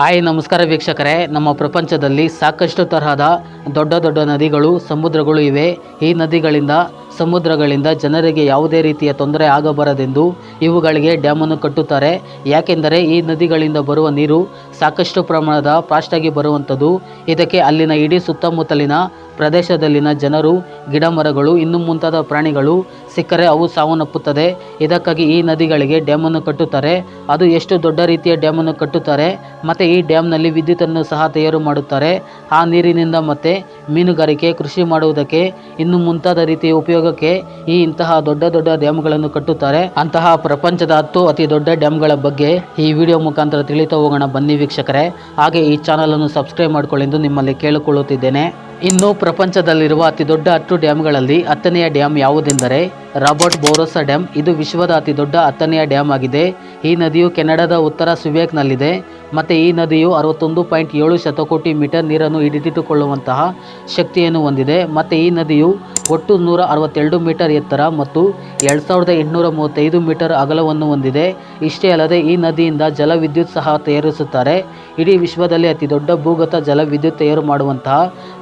Hi ನಮಸ್ಕಾರ ವೀಕ್ಷಕರೇ. ನಮ್ಮ ಪ್ರಪಂಚದಲ್ಲಿ ಸಾಕಷ್ಟು ತರಹದ ದೊಡ್ಡ ದೊಡ್ಡ ನದಿಗಳು ಸಮುದ್ರಗಳು ಇವೆ. ಈ ನದಿಗಳಿಂದ ಸಮುದ್ರಗಳಿಂದ ಜನರಿಗೆ ಯಾವುದೇ ರೀತಿಯ ತೊಂದರೆ ಆಗಬಾರದೆಂದು ಇವುಗಳಿಗೆ ಡ್ಯಾಮನ್ನು ಕಟ್ಟುತ್ತಾರೆ. ಯಾಕೆಂದರೆ ಈ ನದಿಗಳಿಂದ ಬರುವ ನೀರು ಸಾಕಷ್ಟು ಪ್ರಮಾಣದ ಫಾಸ್ಟಾಗಿ ಬರುವಂಥದ್ದು. ಇದಕ್ಕೆ ಅಲ್ಲಿನ ಇಡೀ ಸುತ್ತಮುತ್ತಲಿನ ಪ್ರದೇಶದಲ್ಲಿನ ಜನರು ಗಿಡ ಮರಗಳು ಇನ್ನು ಮುಂತಾದ ಪ್ರಾಣಿಗಳು ಸಿಕ್ಕರೆ ಅವು ಸಾವನ್ನಪ್ಪುತ್ತದೆ. ಇದಕ್ಕಾಗಿ ಈ ನದಿಗಳಿಗೆ ಡ್ಯಾಮನ್ನು ಕಟ್ಟುತ್ತಾರೆ. ಅದು ಎಷ್ಟು ದೊಡ್ಡ ರೀತಿಯ ಡ್ಯಾಮನ್ನು ಕಟ್ಟುತ್ತಾರೆ ಮತ್ತು ಈ ಡ್ಯಾಮ್ನಲ್ಲಿ ವಿದ್ಯುತ್ತನ್ನು ಸಹ ತಯಾರು ಮಾಡುತ್ತಾರೆ. ಆ ನೀರಿನಿಂದ ಮತ್ತೆ ಮೀನುಗಾರಿಕೆ, ಕೃಷಿ ಮಾಡುವುದಕ್ಕೆ ಇನ್ನು ಮುಂತಾದ ರೀತಿಯ ಉಪಯೋಗಕ್ಕೆ ಈ ಇಂತಹ ದೊಡ್ಡ ದೊಡ್ಡ ಡ್ಯಾಮ್ಗಳನ್ನು ಕಟ್ಟುತ್ತಾರೆ. ಅಂತಹ ಪ್ರಪಂಚದ ಹತ್ತು ಅತಿ ದೊಡ್ಡ ಡ್ಯಾಮ್ಗಳ ಬಗ್ಗೆ ಈ ವಿಡಿಯೋ ಮುಖಾಂತರ ತಿಳಿತಾ ಹೋಗೋಣ. ಬನ್ನಿ ವೀಕ್ಷಕರೇ. ಹಾಗೆ ಈ ಚಾನಲನ್ನು ಸಬ್ಸ್ಕ್ರೈಬ್ ಮಾಡಿಕೊಳ್ಳೆಂದು ನಿಮ್ಮಲ್ಲಿ ಕೇಳಿಕೊಳ್ಳುತ್ತಿದ್ದೇನೆ. ಇನ್ನು ಪ್ರಪಂಚದಲ್ಲಿರುವ ಅತಿ ದೊಡ್ಡ ಹತ್ತು ಡ್ಯಾಮ್ಗಳಲ್ಲಿ ಹತ್ತನೆಯ ಡ್ಯಾಮ್ ಯಾವುದೆಂದರೆ ರಾಬರ್ಟ್ ಬೋರೋಸಾ ಡ್ಯಾಮ್. ಇದು ವಿಶ್ವದ ಅತಿ ದೊಡ್ಡ ಹತ್ತನೆಯ ಡ್ಯಾಮ್ ಆಗಿದೆ. ಈ ನದಿಯು ಕೆನಡಾದ ಉತ್ತರ ಸುವೇಕ್ನಲ್ಲಿದೆ ಮತ್ತು ಈ ನದಿಯು ಅರವತ್ತೊಂದು ಪಾಯಿಂಟ್ ಏಳು ಶತಕೋಟಿ ಮೀಟರ್ ನೀರನ್ನು ಹಿಡಿದಿಟ್ಟುಕೊಳ್ಳುವಂತಹ ಶಕ್ತಿಯನ್ನು ಹೊಂದಿದೆ. ಮತ್ತು ಈ ನದಿಯು ಒಟ್ಟು ನೂರ ಅರವತ್ತೆರಡು ಮೀಟರ್ ಎತ್ತರ ಮತ್ತು ಎರಡು ಸಾವಿರದ ಎಂಟುನೂರ ಮೂವತ್ತೈದು ಮೀಟರ್ ಅಗಲವನ್ನು ಹೊಂದಿದೆ. ಇಷ್ಟೇ ಅಲ್ಲದೆ ಈ ನದಿಯಿಂದ ಜಲವಿದ್ಯುತ್ ಸಹ ತಯಾರಿಸುತ್ತಾರೆ. ಇಡೀ ವಿಶ್ವದಲ್ಲಿ ಅತಿ ದೊಡ್ಡ ಭೂಗತ ಜಲವಿದ್ಯುತ್ ತಯಾರು ಮಾಡುವಂತಹ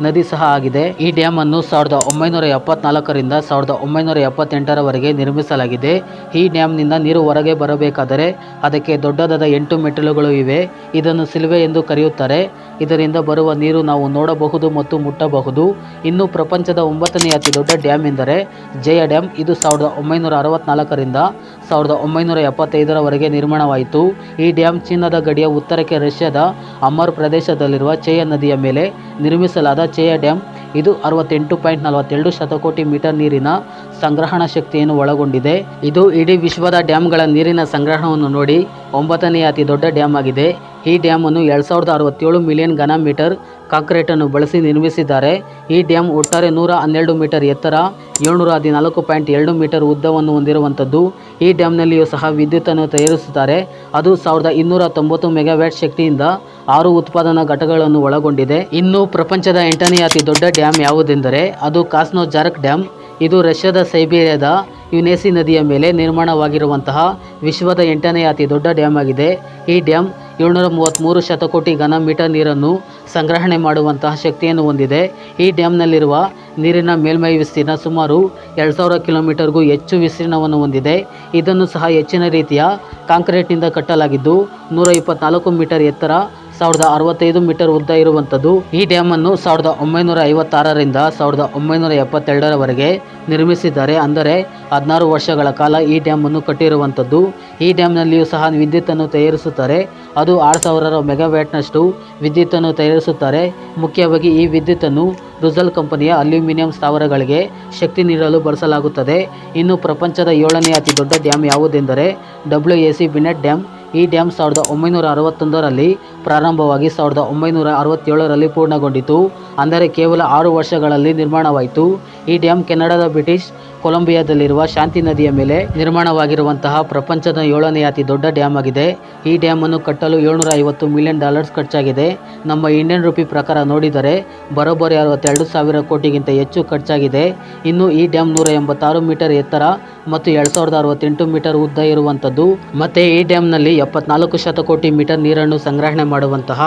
ನದಿ ಸಹ ಆಗಿದೆ. ಈ ಡ್ಯಾಮ್ ಅನ್ನು ಸಾವಿರದ ಒಂಬೈನೂರ ಎಪ್ಪತ್ನಾಲ್ಕರಿಂದ ಸಾವಿರದ ಒಂಬೈನೂರ ಎಪ್ಪತ್ತೆಂಟರವರೆಗೆ ನಿರ್ಮಿಸಲಾಗಿದೆ. ಈ ಡ್ಯಾಮ್ನಿಂದ ನೀರು ಹೊರಗೆ ಬರಬೇಕಾದರೆ ಅದಕ್ಕೆ ದೊಡ್ಡದಾದ ಎಂಟು ಮೆಟ್ಟಿಲುಗಳು ಇವೆ. ಇದನ್ನು ಸಿಲುವೆ ಎಂದು ಕರೆಯುತ್ತಾರೆ. ಇದರಿಂದ ಬರುವ ನೀರು ನಾವು ನೋಡಬಹುದು ಮತ್ತು ಮುಟ್ಟಬಹುದು. ಇನ್ನು ಪ್ರಪಂಚದ ಒಂಬತ್ತನೇ ಅತಿ ದೊಡ್ಡ ಡ್ಯಾಮ್ ಎಂದರೆ ಜಯ ಡ್ಯಾಮ್ ಇದು ಸಾವಿರದ ಒಂಬೈನೂರ ಅರವತ್ನಾಲ್ಕರಿಂದ ಸಾವಿರದ ಒಂಬೈನೂರ ಎಪ್ಪತ್ತೈದರವರೆಗೆ ನಿರ್ಮಾಣವಾಯಿತು. ಈ ಡ್ಯಾಮ್ ಚೀನಾದ ಗಡಿಯ ಉತ್ತರಕ್ಕೆ ರಷ್ಯಾದ ಅಮರ್ ಪ್ರದೇಶದಲ್ಲಿರುವ ಚೇಯ ನದಿಯ ಮೇಲೆ ನಿರ್ಮಿಸಲಾದ ಚೇಯ ಡ್ಯಾಮ್ ಇದು ಅರವತ್ತೆಂಟು ಪಾಯಿಂಟ್ ನಲವತ್ತೆರಡು ಶತಕೋಟಿ ಮೀಟರ್ ನೀರಿನ ಸಂಗ್ರಹಣಾ ಶಕ್ತಿಯನ್ನು ಒಳಗೊಂಡಿದೆ. ಇದು ಇಡೀ ವಿಶ್ವದ ಡ್ಯಾಮ್ಗಳ ನೀರಿನ ಸಂಗ್ರಹಣವನ್ನು ನೋಡಿ ಒಂಬತ್ತನೆಯ ಅತಿ ದೊಡ್ಡ ಡ್ಯಾಮ್ ಆಗಿದೆ. ಈ ಡ್ಯಾಮನ್ನು ಎರಡು ಸಾವಿರದ ಅರವತ್ತೇಳು ಮಿಲಿಯನ್ ಘನ ಮೀಟರ್ ಕಾಂಕ್ರೀಟನ್ನು ಬಳಸಿ ನಿರ್ಮಿಸಿದ್ದಾರೆ. ಈ ಡ್ಯಾಮ್ ಒಟ್ಟಾರೆ ನೂರ ಹನ್ನೆರಡು ಮೀಟರ್ ಎತ್ತರ, ಏಳ್ನೂರ ಹದಿನಾಲ್ಕು ಪಾಯಿಂಟ್ ಎರಡು ಮೀಟರ್ ಉದ್ದವನ್ನು ಹೊಂದಿರುವಂಥದ್ದು. ಈ ಡ್ಯಾಮ್ನಲ್ಲಿಯೂ ಸಹ ವಿದ್ಯುತ್ತನ್ನು ತಯಾರಿಸುತ್ತಾರೆ. ಅದು ಸಾವಿರದ ಇನ್ನೂರ ತೊಂಬತ್ತು ಮೆಗಾವ್ಯಾಟ್ ಶಕ್ತಿಯಿಂದ ಆರು ಉತ್ಪಾದನಾ ಘಟಕಗಳನ್ನು ಒಳಗೊಂಡಿದೆ. ಇನ್ನು ಪ್ರಪಂಚದ ಎಂಟನೇ ಅತಿ ದೊಡ್ಡ ಡ್ಯಾಮ್ ಯಾವುದೆಂದರೆ, ಅದು ಕಾಸ್ನೋ ಜಾರ್ಕ್ ಡ್ಯಾಮ್. ಇದು ರಷ್ಯಾದ ಸೈಬೀರಿಯಾದ ಯುನೇಸಿ ನದಿಯ ಮೇಲೆ ನಿರ್ಮಾಣವಾಗಿರುವಂತಹ ವಿಶ್ವದ ಎಂಟನೇ ಅತಿ ದೊಡ್ಡ ಡ್ಯಾಮ್ ಆಗಿದೆ. ಈ ಡ್ಯಾಮ್ ಏಳ್ನೂರ ಮೂವತ್ತ್ಮೂರು ಶತಕೋಟಿ ಘನ ಮೀಟರ್ ನೀರನ್ನು ಸಂಗ್ರಹಣೆ ಮಾಡುವಂತಹ ಶಕ್ತಿಯನ್ನು ಹೊಂದಿದೆ. ಈ ಡ್ಯಾಮ್ನಲ್ಲಿರುವ ನೀರಿನ ಮೇಲ್ಮೈ ವಿಸ್ತೀರ್ಣ ಸುಮಾರು ಎರಡು ಸಾವಿರ ಕಿಲೋಮೀಟರ್ಗೂ ಹೆಚ್ಚು ವಿಸ್ತೀರ್ಣವನ್ನು ಹೊಂದಿದೆ. ಇದನ್ನು ಸಹ ಹೆಚ್ಚಿನ ರೀತಿಯ ಕಾಂಕ್ರೀಟ್ನಿಂದ ಕಟ್ಟಲಾಗಿದ್ದು, ನೂರ ಇಪ್ಪತ್ತ್ನಾಲ್ಕು ಮೀಟರ್ ಎತ್ತರ ಸಾವಿರದ ಅರವತ್ತೈದು ಮೀಟರ್ ಉದ್ದ ಇರುವಂಥದ್ದು, ಈ ಡ್ಯಾಮನ್ನು ಸಾವಿರದ ಒಂಬೈನೂರ ಐವತ್ತಾರರಿಂದ ಸಾವಿರದ ಒಂಬೈನೂರ ಎಪ್ಪತ್ತೆರಡರವರೆಗೆ ನಿರ್ಮಿಸಿದ್ದಾರೆ. ಅಂದರೆ, ಹದಿನಾರು ವರ್ಷಗಳ ಕಾಲ ಈ ಡ್ಯಾಮ್ ಅನ್ನು ಕಟ್ಟಿರುವಂಥದ್ದು. ಈ ಡ್ಯಾಮ್ನಲ್ಲಿಯೂ ಸಹ ವಿದ್ಯುತ್ತನ್ನು ತಯಾರಿಸುತ್ತಾರೆ. ಅದು ಆರು ಸಾವಿರ ಮೆಗಾವ್ಯಾಟ್ನಷ್ಟು ವಿದ್ಯುತ್ತನ್ನು ತಯಾರಿಸುತ್ತಾರೆ. ಮುಖ್ಯವಾಗಿ ಈ ವಿದ್ಯುತ್ತನ್ನು ರುಜಲ್ ಕಂಪನಿಯ ಅಲ್ಯೂಮಿನಿಯಂ ಸ್ಥಾವರಗಳಿಗೆ ಶಕ್ತಿ ನೀಡಲು ಬಳಸಲಾಗುತ್ತದೆ. ಇನ್ನು ಪ್ರಪಂಚದ ಏಳನೇ ಅತಿ ದೊಡ್ಡ ಡ್ಯಾಮ್ ಯಾವುದೆಂದರೆ, W A C Bennett dam. ಈ ಡ್ಯಾಮ್ ಸಾವಿರದ ಒಂಬೈನೂರ ಅರವತ್ತೊಂದರಲ್ಲಿ ಪ್ರಾರಂಭವಾಗಿ ಸಾವಿರದ ಒಂಬೈನೂರ ಅರವತ್ತೇಳರಲ್ಲಿ ಪೂರ್ಣಗೊಂಡಿತು. ಅಂದರೆ ಕೇವಲ ಆರು ವರ್ಷಗಳಲ್ಲಿ ನಿರ್ಮಾಣವಾಯಿತು. ಈ ಡ್ಯಾಮ್ ಕೆನಡಾದ ಬ್ರಿಟಿಷ್ ಕೊಲಂಬಿಯಾದಲ್ಲಿರುವ ಶಾಂತಿ ನದಿಯ ಮೇಲೆ ನಿರ್ಮಾಣವಾಗಿರುವಂತಹ ಪ್ರಪಂಚದ ಏಳನೇ ಅತಿ ದೊಡ್ಡ ಡ್ಯಾಮ್ ಆಗಿದೆ. ಈ ಡ್ಯಾಮನ್ನು ಕಟ್ಟಲು ಏಳ್ನೂರ ಐವತ್ತು ಮಿಲಿಯನ್ ಡಾಲರ್ಸ್ ಖರ್ಚಾಗಿದೆ. ನಮ್ಮ ಇಂಡಿಯನ್ ರುಪಿ ಪ್ರಕಾರ ನೋಡಿದರೆ ಬರೋಬ್ಬರಿ ಅರವತ್ತೆರಡು ಸಾವಿರ ಕೋಟಿಗಿಂತ ಹೆಚ್ಚು ಖರ್ಚಾಗಿದೆ. ಇನ್ನು ಈ ಡ್ಯಾಮ್ ನೂರ ಎಂಬತ್ತಾರು ಮೀಟರ್ ಎತ್ತರ ಮತ್ತು ಎರಡು ಸಾವಿರದ ಅರವತ್ತೆಂಟು ಮೀಟರ್ ಉದ್ದ ಇರುವಂಥದ್ದು. ಮತ್ತು ಈ ಡ್ಯಾಮ್ನಲ್ಲಿ ಎಪ್ಪತ್ನಾಲ್ಕು ಶತಕೋಟಿ ಮೀಟರ್ ನೀರನ್ನು ಸಂಗ್ರಹಣೆ ಮಾಡುವಂತಹ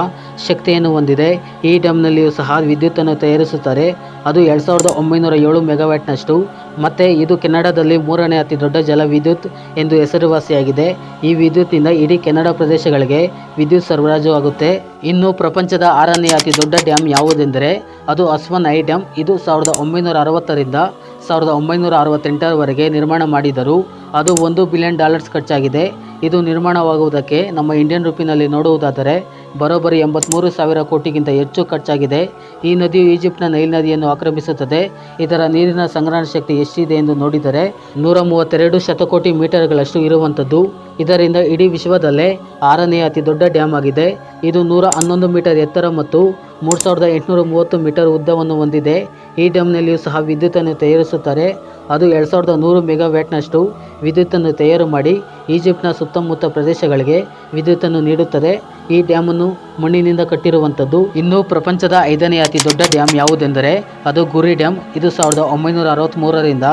ಶಕ್ತಿಯನ್ನು ಹೊಂದಿದೆ. ಈ ಡ್ಯಾಮ್ನಲ್ಲಿಯೂ ಸಹ ವಿದ್ಯುತ್ತನ್ನು ತಯಾರಿಸುತ್ತಾರೆ. ಅದು ಎರಡು ಸಾವಿರದ ಒಂಬೈನೂರ ಏಳು ಮೆಗಾವ್ಯಾಟ್ನಷ್ಟು. ಮತ್ತು ಇದು ಕೆನಡಾದಲ್ಲಿ ಮೂರನೇ ಅತಿ ದೊಡ್ಡ ಜಲವಿದ್ಯುತ್ ಎಂದು ಹೆಸರುವಾಸಿಯಾಗಿದೆ. ಈ ವಿದ್ಯುತ್ನಿಂದ ಇಡೀ ಕೆನಡಾ ಪ್ರದೇಶಗಳಿಗೆ ವಿದ್ಯುತ್ ಸರಬರಾಜು ಆಗುತ್ತೆ. ಇನ್ನು ಪ್ರಪಂಚದ ಆರನೇ ಅತಿ ದೊಡ್ಡ ಡ್ಯಾಮ್ ಯಾವುದೆಂದರೆ, ಅದು ಅಸ್ವನ್ ಐ ಡ್ಯಾಮ್. ಇದು ಸಾವಿರದ ಒಂಬೈನೂರ ಅರವತ್ತರಿಂದ ಸಾವಿರದ ಒಂಬೈನೂರ ಅರವತ್ತೆಂಟರವರೆಗೆ ನಿರ್ಮಾಣ ಮಾಡಿದರು. ಅದು ಒಂದು ಬಿಲಿಯನ್ ಡಾಲರ್ಸ್ ಖರ್ಚಾಗಿದೆ. ಇದು ನಿರ್ಮಾಣವಾಗುವುದಕ್ಕೆ ನಮ್ಮ ಇಂಡಿಯನ್ ರೂಪಿನಲ್ಲಿ ನೋಡುವುದಾದರೆ ಬರೋಬ್ಬರಿ ಎಂಬತ್ತ್ಮೂರು ಸಾವಿರ ಕೋಟಿಗಿಂತ ಹೆಚ್ಚು ಖರ್ಚಾಗಿದೆ. ಈ ನದಿಯು ಈಜಿಪ್ಟ್ನ ನೈಲ್ ನದಿಯನ್ನು ಆಕ್ರಮಿಸುತ್ತದೆ. ಇದರ ನೀರಿನ ಸಂಗ್ರಹಣ ಶಕ್ತಿ ಎಷ್ಟಿದೆ ಎಂದು ನೋಡಿದರೆ ನೂರ ಮೂವತ್ತೆರಡು ಶತಕೋಟಿ ಮೀಟರ್ಗಳಷ್ಟು ಇರುವಂಥದ್ದು. ಇದರಿಂದ ಇಡೀ ವಿಶ್ವದಲ್ಲೇ ಆರನೇ ಅತಿ ದೊಡ್ಡ ಡ್ಯಾಮ್ ಆಗಿದೆ. ಇದು ನೂರ ಹನ್ನೊಂದು ಮೀಟರ್ ಎತ್ತರ ಮತ್ತು ಮೂರು ಸಾವಿರದ ಎಂಟುನೂರ ಮೂವತ್ತು ಮೀಟರ್ ಉದ್ದವನ್ನು ಹೊಂದಿದೆ. ಈ ಡ್ಯಾಮ್ನಲ್ಲಿಯೂ ಸಹ ವಿದ್ಯುತ್ತನ್ನು ತಯಾರಿಸುತ್ತಾರೆ. ಅದು ಎರಡು ಸಾವಿರದ ನೂರು ಮೆಗಾವ್ಯಾಟ್ನಷ್ಟು ವಿದ್ಯುತ್ತನ್ನು ತಯಾರು ಮಾಡಿ ಈಜಿಪ್ಟ್ನ ಸುತ್ತಮುತ್ತ ಪ್ರದೇಶಗಳಿಗೆ ವಿದ್ಯುತ್ತನ್ನು ನೀಡುತ್ತದೆ. ಈ ಡ್ಯಾಮನ್ನು ಮಣ್ಣಿನಿಂದ ಕಟ್ಟಿರುವಂಥದ್ದು. ಇನ್ನು ಪ್ರಪಂಚದ ಐದನೇ ಅತಿ ದೊಡ್ಡ ಡ್ಯಾಮ್ ಯಾವುದೆಂದರೆ, ಅದು ಗುರಿ ಡ್ಯಾಮ್. ಇದು ಸಾವಿರದ ಒಂಬೈನೂರ ಅರವತ್ತ್ಮೂರರಿಂದ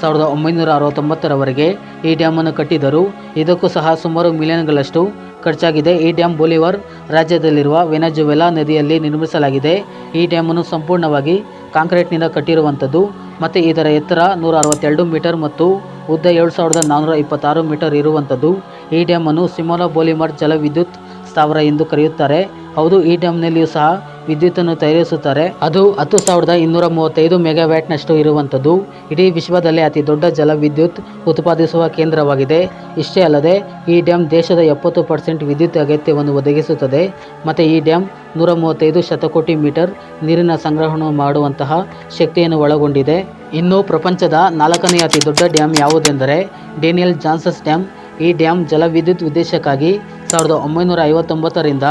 ಸಾವಿರದ ಒಂಬೈನೂರ ಅರವತ್ತೊಂಬತ್ತರವರೆಗೆ ಈ ಡ್ಯಾಮನ್ನು ಕಟ್ಟಿದರು ಇದಕ್ಕೂ ಸಹ ಸುಮಾರು ಮಿಲಿಯನ್ಗಳಷ್ಟು ಖರ್ಚಾಗಿದೆ. ಈ ಡ್ಯಾಮ್ ಬೊಲಿವರ್ ರಾಜ್ಯದಲ್ಲಿರುವ ವೆನಜುವೆಲಾ ನದಿಯಲ್ಲಿ ನಿರ್ಮಿಸಲಾಗಿದೆ. ಈ ಡ್ಯಾಮನ್ನು ಸಂಪೂರ್ಣವಾಗಿ ಕಾಂಕ್ರೀಟ್ನಿಂದ ಕಟ್ಟಿರುವಂತದ್ದು ಮತ್ತೆ ಇದರ ಎತ್ತರ ನೂರ ಅರವತ್ತೆರಡು ಮೀಟರ್ ಮತ್ತು ಉದ್ದ ಏಳು ಸಾವಿರದ ನಾನ್ನೂರ ಇಪ್ಪತ್ತಾರು ಮೀಟರ್ ಇರುವಂತದ್ದು ಈ ಡ್ಯಾಮನ್ನು ಸಿಮೋಲಾ ಬೋಲಿಮರ್ ಜಲವಿದ್ಯುತ್ ಸ್ಥಾವರ ಎಂದು ಕರೆಯುತ್ತಾರೆ. ಹೌದು, ಈ ಡ್ಯಾಮ್ನಲ್ಲಿಯೂ ಸಹ ವಿದ್ಯುತ್ತನ್ನು ತಯಾರಿಸುತ್ತಾರೆ. ಅದು ಹತ್ತು ಸಾವಿರದ ಇನ್ನೂರ ಮೂವತ್ತೈದು ಮೆಗಾವ್ಯಾಟ್ನಷ್ಟು ಇರುವಂಥದ್ದು. ಇಡೀ ವಿಶ್ವದಲ್ಲೇ ಅತಿ ದೊಡ್ಡ ಜಲವಿದ್ಯುತ್ ಉತ್ಪಾದಿಸುವ ಕೇಂದ್ರವಾಗಿದೆ. ಇಷ್ಟೇ ಅಲ್ಲದೆ, ಈ ಡ್ಯಾಮ್ ದೇಶದ ಎಪ್ಪತ್ತು ಪರ್ಸೆಂಟ್ ವಿದ್ಯುತ್ ಅಗತ್ಯವನ್ನು ಒದಗಿಸುತ್ತದೆ. ಮತ್ತು ಈ ಡ್ಯಾಮ್ ನೂರ ಮೂವತ್ತೈದು ಶತಕೋಟಿ ಮೀಟರ್ ನೀರಿನ ಸಂಗ್ರಹಣ ಮಾಡುವಂತಹ ಶಕ್ತಿಯನ್ನು ಒಳಗೊಂಡಿದೆ. ಇನ್ನು ಪ್ರಪಂಚದ ನಾಲ್ಕನೇ ಅತಿ ದೊಡ್ಡ ಡ್ಯಾಮ್ ಯಾವುದೆಂದರೆ, ಡೇನಿಯಲ್ ಜಾನ್ಸಸ್ ಡ್ಯಾಮ್ ಈ ಡ್ಯಾಮ್ ಜಲವಿದ್ಯುತ್ ಉದ್ದೇಶಕ್ಕಾಗಿ ಸಾವಿರದ ಒಂಬೈನೂರ ಐವತ್ತೊಂಬತ್ತರಿಂದ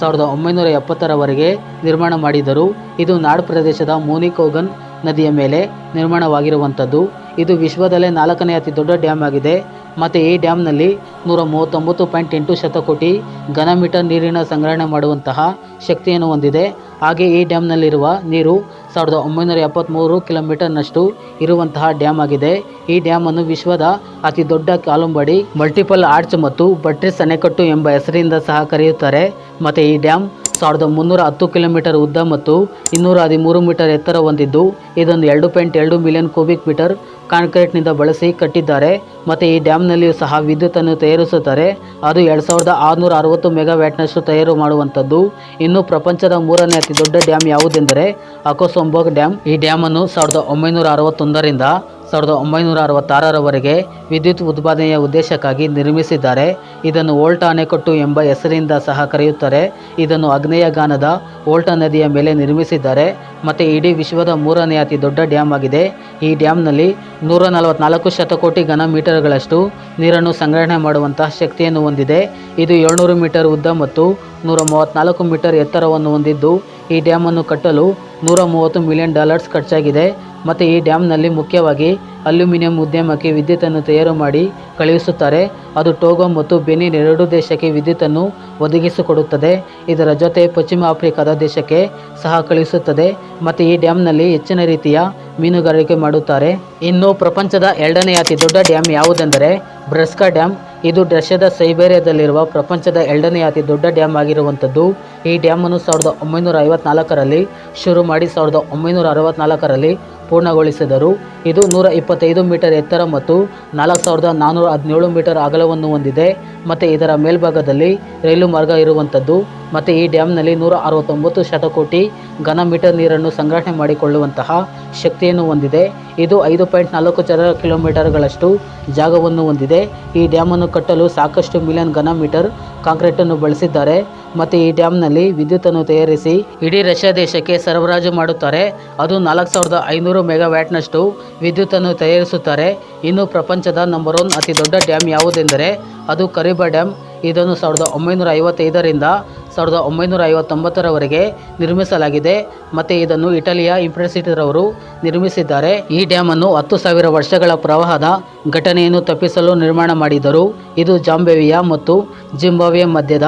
ಸಾವಿರದ ಒಂಬೈನೂರ ಎಪ್ಪತ್ತರವರೆಗೆ ನಿರ್ಮಾಣ ಮಾಡಿದರು ಇದು ನಾಡ್ ಪ್ರದೇಶದ ಮೋನಿಕೋಗನ್ ನದಿಯ ಮೇಲೆ ನಿರ್ಮಾಣವಾಗಿರುವಂಥದ್ದು. ಇದು ವಿಶ್ವದಲ್ಲೇ ನಾಲ್ಕನೇ ಅತಿ ದೊಡ್ಡ ಡ್ಯಾಮ್ ಆಗಿದೆ. ಮತ್ತು ಈ ಡ್ಯಾಮ್ನಲ್ಲಿ ನೂರ ಮೂವತ್ತೊಂಬತ್ತು ಪಾಯಿಂಟ್ ಎಂಟು ಶತಕೋಟಿ ಘನ ಮೀಟರ್ ನೀರಿನ ಸಂಗ್ರಹಣೆ ಮಾಡುವಂತಹ ಶಕ್ತಿಯನ್ನು ಹೊಂದಿದೆ. ಹಾಗೆ ಈ ಡ್ಯಾಮ್ನಲ್ಲಿರುವ ನೀರು ಸಾವಿರದ ಒಂಬೈನೂರ ಎಪ್ಪತ್ತ್ಮೂರು ಕಿಲೋಮೀಟರ್ನಷ್ಟು ಇರುವಂತಹ ಡ್ಯಾಮ್ ಆಗಿದೆ. ಈ ಡ್ಯಾಮನ್ನು ವಿಶ್ವದ ಅತಿ ದೊಡ್ಡ ಕಾಲುಂಬಡಿ, ಮಲ್ಟಿಪಲ್ ಆರ್ಚ್ ಮತ್ತು ಬಟ್ರಿಸ್ ಅಣೆಕಟ್ಟು ಎಂಬ ಹೆಸರಿಂದ ಸಹ ಕರೆಯುತ್ತಾರೆ. ಮತ್ತು ಈ ಡ್ಯಾಮ್ ಸಾವಿರದ ಮುನ್ನೂರ ಹತ್ತು ಕಿಲೋಮೀಟರ್ ಉದ್ದ ಮತ್ತು ಇನ್ನೂರ ಹದಿಮೂರು ಮೀಟರ್ ಎತ್ತರ ಹೊಂದಿದ್ದು ಇದನ್ನು ಎರಡು ಪಾಯಿಂಟ್ ಎರಡು ಮಿಲಿಯನ್ ಕ್ಯೂಬಿಕ್ ಮೀಟರ್ ಕಾಂಕ್ರೀಟ್ನಿಂದ ಬಳಸಿ ಕಟ್ಟಿದ್ದಾರೆ. ಮತ್ತು ಈ ಡ್ಯಾಮ್ನಲ್ಲಿಯೂ ಸಹ ವಿದ್ಯುತ್ತನ್ನು ತಯಾರಿಸುತ್ತಾರೆ. ಅದು ಎರಡು ಸಾವಿರದ ಆರುನೂರ ಅರವತ್ತು ಮೆಗಾವ್ಯಾಟ್ನಷ್ಟು ತಯಾರು ಮಾಡುವಂಥದ್ದು. ಇನ್ನು ಪ್ರಪಂಚದ ಮೂರನೇ ಅತಿ ದೊಡ್ಡ ಡ್ಯಾಮ್ ಯಾವುದೆಂದರೆ, ಅಕೋಸೊಂಬೋಗ್ ಡ್ಯಾಮ್. ಈ ಡ್ಯಾಮನ್ನು ಸಾವಿರದ ಒಂಬೈನೂರ ಅರವತ್ತೊಂದರಿಂದ ಸಾವಿರದ ಒಂಬೈನೂರ ಅರವತ್ತಾರರವರೆಗೆ ವಿದ್ಯುತ್ ಉತ್ಪಾದನೆಯ ಉದ್ದೇಶಕ್ಕಾಗಿ ನಿರ್ಮಿಸಿದ್ದಾರೆ. ಇದನ್ನು ವೋಲ್ಟಾ ಅಣೆಕಟ್ಟು ಎಂಬ ಹೆಸರಿಂದ ಸಹ ಕರೆಯುತ್ತಾರೆ. ಇದನ್ನು ಆಗ್ನೇಯಗಾನದ ವೋಲ್ಟಾ ನದಿಯ ಮೇಲೆ ನಿರ್ಮಿಸಿದ್ದಾರೆ. ಮತ್ತು ಇಡೀ ವಿಶ್ವದ ಮೂರನೇ ಅತಿ ದೊಡ್ಡ ಡ್ಯಾಮ್ ಆಗಿದೆ. ಈ ಡ್ಯಾಮ್ನಲ್ಲಿ ನೂರ ನಲವತ್ನಾಲ್ಕು ಶತಕೋಟಿ ಘನ ಮೀಟರ್ಗಳಷ್ಟು ನೀರನ್ನು ಸಂಗ್ರಹಣೆ ಮಾಡುವಂತಹ ಶಕ್ತಿಯನ್ನು ಹೊಂದಿದೆ. ಇದು ಏಳ್ನೂರು ಮೀಟರ್ ಉದ್ದ ಮತ್ತು ನೂರ ಮೂವತ್ತ್ನಾಲ್ಕು ಮೀಟರ್ ಎತ್ತರವನ್ನು ಹೊಂದಿದ್ದು, ಈ ಡ್ಯಾಮನ್ನು ಕಟ್ಟಲು ನೂರ ಮೂವತ್ತು ಮಿಲಿಯನ್ ಡಾಲರ್ಸ್ ಖರ್ಚಾಗಿದೆ. ಮತ್ತು ಈ ಡ್ಯಾಮ್ನಲ್ಲಿ ಮುಖ್ಯವಾಗಿ ಅಲ್ಯೂಮಿನಿಯಂ ಉದ್ಯಮಕ್ಕೆ ವಿದ್ಯುತ್ತನ್ನು ತಯಾರು ಮಾಡಿ ಕಳುಹಿಸುತ್ತಾರೆ. ಅದು ಟೋಗೋ ಮತ್ತು ಬೆನಿನ್ ಎರಡು ದೇಶಕ್ಕೆ ವಿದ್ಯುತ್ತನ್ನು ಒದಗಿಸಿಕೊಡುತ್ತದೆ. ಇದರ ಜೊತೆ ಪಶ್ಚಿಮ ಆಫ್ರಿಕಾದ ದೇಶಕ್ಕೆ ಸಹ ಕಳುಹಿಸುತ್ತದೆ. ಮತ್ತು ಈ ಡ್ಯಾಮ್ನಲ್ಲಿ ಹೆಚ್ಚಿನ ರೀತಿಯ ಮೀನುಗಾರಿಕೆ ಮಾಡುತ್ತಾರೆ. ಇನ್ನು ಪ್ರಪಂಚದ ಎರಡನೇ ಅತಿ ದೊಡ್ಡ ಡ್ಯಾಮ್ ಯಾವುದೆಂದರೆ ಬ್ರಸ್ಕಾ ಡ್ಯಾಮ್. ಇದು ರಷ್ಯಾದ ಸೈಬೇರಿಯಾದಲ್ಲಿರುವ ಪ್ರಪಂಚದ ಎರಡನೇ ಅತಿ ದೊಡ್ಡ ಡ್ಯಾಮ್ ಆಗಿರುವಂಥದ್ದು. ಈ ಡ್ಯಾಮನ್ನು ಸಾವಿರದ ಒಂಬೈನೂರ ಐವತ್ನಾಲ್ಕರಲ್ಲಿ ಶುರು ಮಾಡಿ ಸಾವಿರದ ಒಂಬೈನೂರ ಅರವತ್ನಾಲ್ಕರಲ್ಲಿ ಪೂರ್ಣಗೊಳಿಸಿದರು. ಇದು ನೂರ ಇಪ್ಪತ್ತೈದು ಮೀಟರ್ ಎತ್ತರ ಮತ್ತು ನಾಲ್ಕು ಸಾವಿರದ ನಾನ್ನೂರ ಹದಿನೇಳು ಮೀಟರ್ ಅಗಲವನ್ನು ಹೊಂದಿದೆ. ಮತ್ತು ಇದರ ಮೇಲ್ಭಾಗದಲ್ಲಿ ರೈಲು ಮಾರ್ಗ ಇರುವಂಥದ್ದು. ಮತ್ತು ಈ ಡ್ಯಾಮ್ನಲ್ಲಿ ನೂರ ಅರವತ್ತೊಂಬತ್ತು ಶತಕೋಟಿ ಘನ ಮೀಟರ್ ನೀರನ್ನು ಸಂಗ್ರಹಣೆ ಮಾಡಿಕೊಳ್ಳುವಂತಹ ಶಕ್ತಿಯನ್ನು ಹೊಂದಿದೆ. ಇದು ಐದು ಪಾಯಿಂಟ್ ನಾಲ್ಕು ಚದರ ಕಿಲೋಮೀಟರ್ಗಳಷ್ಟು ಜಾಗವನ್ನು ಹೊಂದಿದೆ. ಈ ಡ್ಯಾಮನ್ನು ಕಟ್ಟಲು ಸಾಕಷ್ಟು ಮಿಲಿಯನ್ ಘನ ಮೀಟರ್ ಕಾಂಕ್ರೀಟನ್ನು ಬಳಸಿದ್ದಾರೆ ಮತ್ತು ಈ ಡ್ಯಾಮ್ನಲ್ಲಿ ವಿದ್ಯುತ್ತನ್ನು ತಯಾರಿಸಿ ಇಡೀ ರಷ್ಯಾ ದೇಶಕ್ಕೆ ಸರಬರಾಜು ಮಾಡುತ್ತಾರೆ. ಅದು ನಾಲ್ಕು ಸಾವಿರದ ಐನೂರು ಮೆಗಾವ್ಯಾಟ್ನಷ್ಟು ವಿದ್ಯುತ್ತನ್ನು ತಯಾರಿಸುತ್ತಾರೆ. ಇನ್ನು ಪ್ರಪಂಚದ ನಂಬರ್ ಒನ್ ಅತಿ ದೊಡ್ಡ ಡ್ಯಾಮ್ ಯಾವುದೆಂದರೆ ಅದು ಕರಿಬಾ ಡ್ಯಾಮ್ ಇದನ್ನು ಸಾವಿರದ ಒಂಬೈನೂರ ಐವತ್ತೈದರಿಂದ ಸಾವಿರದ ಒಂಬೈನೂರ ಐವತ್ತೊಂಬತ್ತರವರೆಗೆ ನಿರ್ಮಿಸಲಾಗಿದೆ. ಮತ್ತು ಇದನ್ನು ಇಟಲಿಯ ಇಂಪ್ರೆಸಿಟಿರವರು ನಿರ್ಮಿಸಿದ್ದಾರೆ. ಈ ಡ್ಯಾಮನ್ನು ಹತ್ತು ಸಾವಿರ ವರ್ಷಗಳ ಪ್ರವಾಹದ ಘಟನೆಯನ್ನು ತಪ್ಪಿಸಲು ನಿರ್ಮಾಣ ಮಾಡಿದರು ಇದು ಜಾಂಬೇವಿಯಾ ಮತ್ತು ಜಿಂಬಾಬ್ವೆ ಮಧ್ಯದ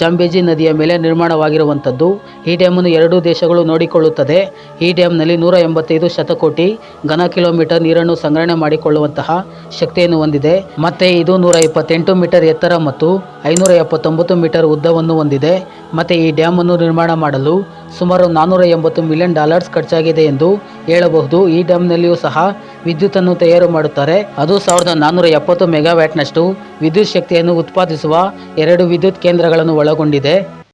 ಜಾಂಬೇಜಿ ನದಿಯ ಮೇಲೆ ನಿರ್ಮಾಣವಾಗಿರುವಂಥದ್ದು. ಈ ಡ್ಯಾಮನ್ನು ಎರಡೂ ದೇಶಗಳು ನೋಡಿಕೊಳ್ಳುತ್ತದೆ. ಈ ಡ್ಯಾಮ್ನಲ್ಲಿ ನೂರ ಎಂಬತ್ತೈದು ಶತಕೋಟಿ ಘನ ಕಿಲೋಮೀಟರ್ ನೀರನ್ನು ಸಂಗ್ರಹಣೆ ಮಾಡಿಕೊಳ್ಳುವಂತಹ ಶಕ್ತಿಯನ್ನು ಹೊಂದಿದೆ. ಮತ್ತು ಇದು ನೂರ ಇಪ್ಪತ್ತೆಂಟು ಮೀಟರ್ ಎತ್ತರ ಮತ್ತು ಐನೂರ ಎಪ್ಪತ್ತೊಂಬತ್ತು ಮೀಟರ್ ಉದ್ದವನ್ನು ಹೊಂದಿದೆ. ಮತ್ತು ಈ ಡ್ಯಾಮನ್ನು ನಿರ್ಮಾಣ ಮಾಡಲು ಸುಮಾರು ನಾನ್ನೂರ ಎಂಬತ್ತು ಮಿಲಿಯನ್ ಡಾಲರ್ಸ್ ಖರ್ಚಾಗಿದೆ ಎಂದು ಹೇಳಬಹುದು. ಈ ಡ್ಯಾಮ್ನಲ್ಲಿಯೂ ಸಹ ವಿದ್ಯುತ್ತನ್ನು ತಯಾರು ಮಾಡುತ್ತಾರೆ. ಅದು ಸಾವಿರದ ನಾನ್ನೂರ ಎಪ್ಪತ್ತು ಮೆಗಾವ್ಯಾಟ್ನಷ್ಟು ವಿದ್ಯುತ್ ಶಕ್ತಿಯನ್ನು ಉತ್ಪಾದಿಸುವ ಎರಡು ವಿದ್ಯುತ್ ಕೇಂದ್ರಗಳನ್ನು ಒಳಗೊಂಡಿದೆ.